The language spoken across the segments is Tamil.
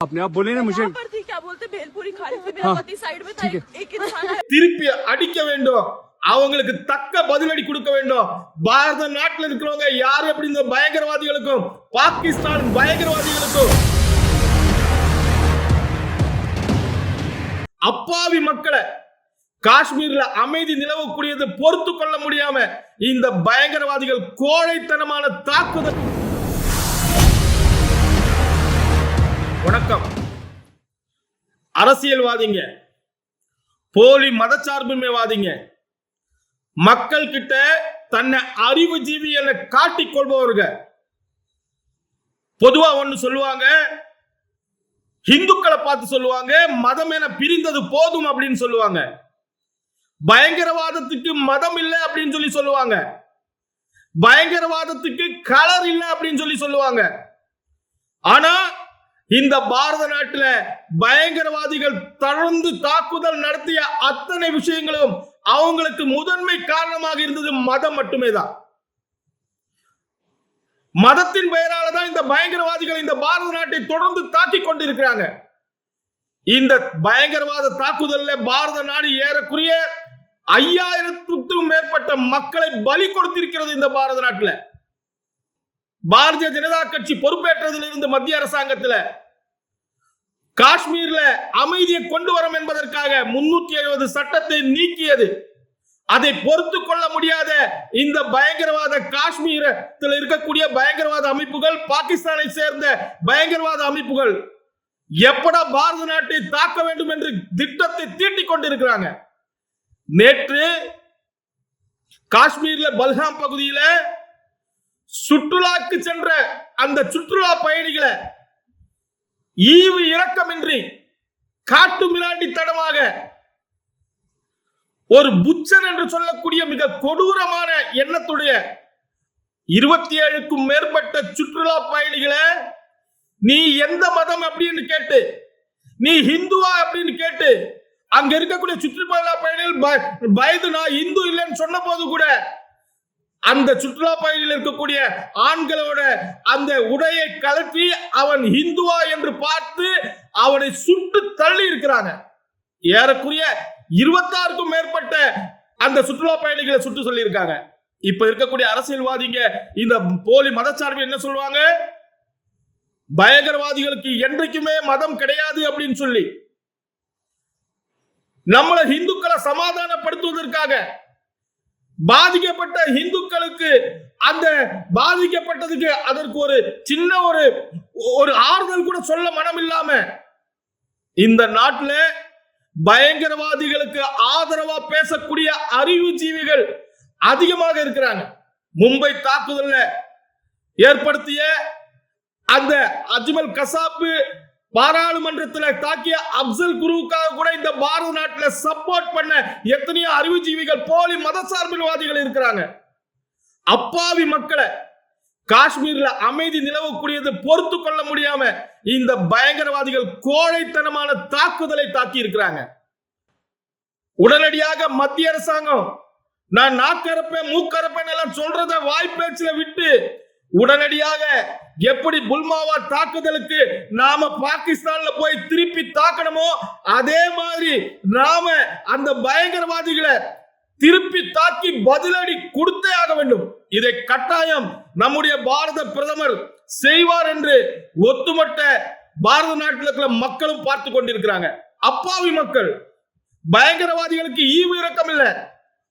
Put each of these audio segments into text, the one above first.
आपने आप बोले ना मुझे यहाँ पर थी क्या बोलते भेलपुरी खा रही थी मेरा हाँ, पति साइड में था ठीक है। एक एक इंसान है திருப்பி அடிக்க வேண்டும் அவங்களுக்கு தக்க பதிலடி கொடுக்க வேண்டும் பாரத நாட்டில் இருக்கிறவங்க யாரு எப்படி இந்த பயங்கரவாதிகளுக்கும் பாகிஸ்தான் பயங்கரவாதிகளுக்கும் அப்பாவி மக்களை காஷ்மீர்ல அமைதி நிலவக்கூடியது பொறுத்து கொள்ள முடியாம இந்த பயங்கரவாதிகள் கோழைத்தனமான தாக்குதல் வணக்கம். அரசியல்வாதிங்க போலி மதச்சார்பின்மைவாதிங்க மக்கள் கிட்ட தன்னை அறிவு ஜீவி என காட்டிக் கொள்பவருங்க. பொதுவா ஒண்ணு சொல்லுவாங்க இந்துக்களை பார்த்து சொல்லுவாங்க மதம் என பிரிந்தது போதும் அப்படின்னு சொல்லுவாங்க. பயங்கரவாதத்துக்கு மதம் இல்லை அப்படின்னு சொல்லி சொல்லுவாங்க. பயங்கரவாதத்துக்கு கலர் இல்லை அப்படின்னு சொல்லி சொல்லுவாங்க. ஆனா இந்த பாரத நாட்டில் பயங்கரவாதிகள் தொடர்ந்து தாக்குதல் நடத்திய அத்தனை விஷயங்களும் அவங்களுக்கு முதன்மை காரணமாக இருந்தது மதம் மட்டுமே தான் மதத்தின் பெயரால தான் இந்த பயங்கரவாதிகள் இந்த பாரத நாட்டை தொடர்ந்து தாக்கிக் கொண்டிருக்கிறாங்க. இந்த பயங்கரவாத தாக்குதல்ல பாரத நாடு ஏறக்குறைய ஐயாயிரத்துக்கும் மேற்பட்ட மக்களை பலி கொடுத்திருக்கிறது இந்த பாரத நாட்டில். பாரதிய ஜனதா கட்சி பொறுப்பேற்றதிலிருந்து மத்திய அரசாங்கத்தில் காஷ்மீர்ல அமைதியை கொண்டு வரும் என்பதற்காக முன்னூத்தி எழுபது சட்டத்தை நீக்கியது. அதை பொறுத்து கொள்ள முடியாத இந்த பயங்கரவாத காஷ்மீரத்தில் இருக்கக்கூடிய பயங்கரவாத அமைப்புகள் பாகிஸ்தானை சேர்ந்த பயங்கரவாத அமைப்புகள் எப்படா பாரத நாட்டை தாக்க வேண்டும் என்று திட்டத்தை தீட்டிக் கொண்டிருக்கிறாங்க. நேற்று காஷ்மீர்ல பல்காம் பகுதியில சுற்றுலாக்கு சென்ற அந்த சுற்றுலா பயணிகளை ஈவு இரக்கமின்றி காட்டு மிராண்டித்தனமாக ஒரு புச்சன் என்று சொல்லக்கூடிய மிக கொடூரமான எண்ணத்துடைய இருபத்தி ஏழுக்கும் மேற்பட்ட சுற்றுலா பயணிகளை நீ எந்த மதம்? அப்படின்னு கேட்டு நீ ஹிந்துவா? அப்படின்னு கேட்டு அங்க இருக்கக்கூடிய சுற்றுலா பயணிகள் பய- பயந்து நான் இந்து இல்லைன்னு சொன்ன போது கூட அந்த சுற்றுலா பயணிகள் இருக்கக்கூடிய ஆண்களோட அந்த உடையை கலற்றி அவன் இந்துவா என்று பார்த்து அவனை சுட்டு தள்ளி இருக்கிறாங்க. ஏறக்குரிய இருபத்தாறுக்கும் மேற்பட்ட அந்த சுற்றுலா பயணிகளை சுட்டு சொல்லியிருக்காங்க. இப்ப இருக்கக்கூடிய அரசியல்வாதிங்க இந்த போலி மதச்சார்பு என்ன சொல்லுவாங்க? பயங்கரவாதிகளுக்கு என்றைக்குமே மதம் கிடையாது அப்படின்னு சொல்லி. நம்மளை இந்துக்களை சமாதானப்படுத்துவதற்காக பாதிக்கப்பட்ட குழுக்களுக்கு அந்த பாதிக்கப்பட்டதுக்கு அதற்கு ஒரு சின்ன ஒரு ஒரு ஆறுதல் கூட சொல்ல மனம் இல்லாம இந்த நாட்டுல பயங்கரவாதிகளுக்கு ஆதரவா பேசக்கூடிய அறிவுஜீவிகள் அதிகமாக இருக்கிறாங்க. மும்பை தாக்குதல்ல ஏற்படுத்திய அந்த அஜ்மல் கசாப்பு பாராளுமன்றத்தில் தாக்கிய அப்சல் குருவுக்காக கூட இந்த பாரத நாட்டில் சப்போர்ட் பண்ண எத்தனையோ அறிவுஜீவிகள் போலி மதசார்பின்வாதிகள் இருக்கிறாங்க. அப்பாவி மக்களை காஷ்மீர்ல அமைதி நிலவக்கூடியது பொறுத்து கொள்ள முடியாம இந்த பயங்கரவாதிகள் கோழைத்தனமான தாக்குதலை தாக்கி இருக்கிறாங்க. உடனடியாக மத்திய அரசாங்கம் நான் நாக்கறப்பேன் மூக்கறப்பேன் எல்லாம் சொல்றத வாய்ப்பேச்சுல விட்டு உடனடியாக எப்படி புல்மாவா தாக்குதலுக்கு நாம பாகிஸ்தான்ல போய் திருப்பி தாக்கணுமோ அதே மாதிரி நாம அந்த பயங்கரவாதிகளை திருப்பி தாக்கி பதிலடி கொடுத்தே ஆக வேண்டும். இதை கட்டாயம் நம்முடைய பாரத பிரதமர் செய்வார் என்று ஒத்துமட்ட பாரத நாட்டில் இருக்கிற மக்களும் பார்த்து கொண்டிருக்கிறாங்க. அப்பாவி மக்கள். பயங்கரவாதிகளுக்கு ஈவு இரக்கம் இல்லை.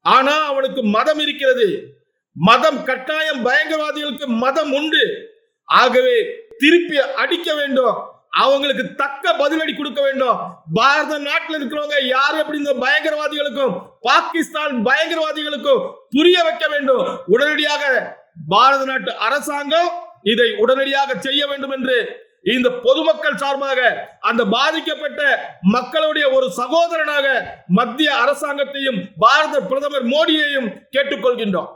ஆனா அவனுக்கு மதம் இருக்கிறது. மதம் கட்டாயம் பயங்கரவாதிகளுக்கு மதம் உண்டு. ஆகவே திருப்பி அடிக்க வேண்டும். அவங்களுக்கு தக்க பதிலடி கொடுக்க வேண்டும். பாரத நாட்டில் இருக்கிறவங்க யார் எப்படி இந்த பயங்கரவாதிகளுக்கும் பாகிஸ்தான் பயங்கரவாதிகளுக்கும் புரிய வைக்க வேண்டும். உடனடியாக பாரத நாட்டு அரசாங்கம் இதை உடனடியாக செய்ய வேண்டும் என்று இந்த பொதுமக்கள் சார்பாக அந்த பாதிக்கப்பட்ட மக்களுடைய ஒரு சகோதரனாக மத்திய அரசாங்கத்தையும் பாரத பிரதமர் மோடியையும் கேட்டுக்கொள்கின்றோம்.